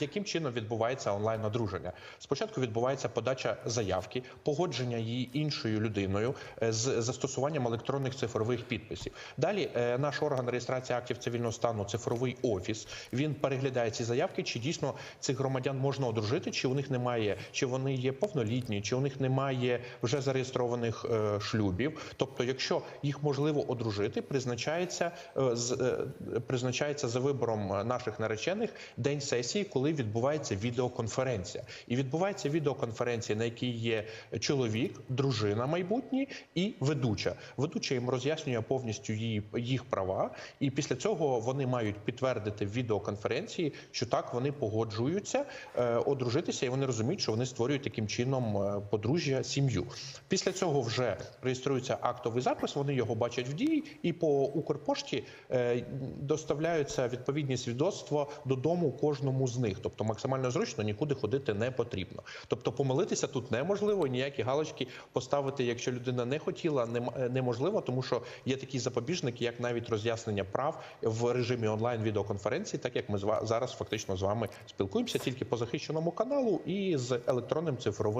Яким чином відбувається онлайн одруження? Спочатку відбувається подача заявки, погодження її іншою людиною е, з застосуванням електронних цифрових підписів. Далі е, наш орган реєстрації актів цивільного стану, цифровий офіс, він переглядає ці заявки, чи дійсно цих громадян можна одружити, чи у них немає, чи вони є повнолітні, чи у них немає вже зареєстрованих е, шлюбів. Тобто, якщо їх можливо одружити, призначається з призначається за вибором наших наречених день сесії, коли відбувається відеоконференція. І відбувається відеоконференція, на якій є чоловік, дружина майбутні і ведуча. Ведуча їм роз'яснює повністю її їх права, і після цього вони мають підтвердити в відеоконференції, що так вони погоджуються е, одружитися, і вони розуміють, що вони створюють таким чином е, подружжя, сім'ю. Після цього вже реєструється актовий запис. Вони його бачать в дії, і по Укрпошті е, доставляються відповідні свідоцтва додому кожному з них. Тобто максимально зручно нікуди ходити не потрібно. Тобто помилитися тут неможливо, ніякі галочки поставити, якщо людина не хотіла, е, неможливо, тому що є такі запобіжники, як навіть роз'яснення прав в режимі онлайн відеоконференції, так як ми зараз фактично з вами спілкуємося тільки по захищеному каналу і з електронним цифровим.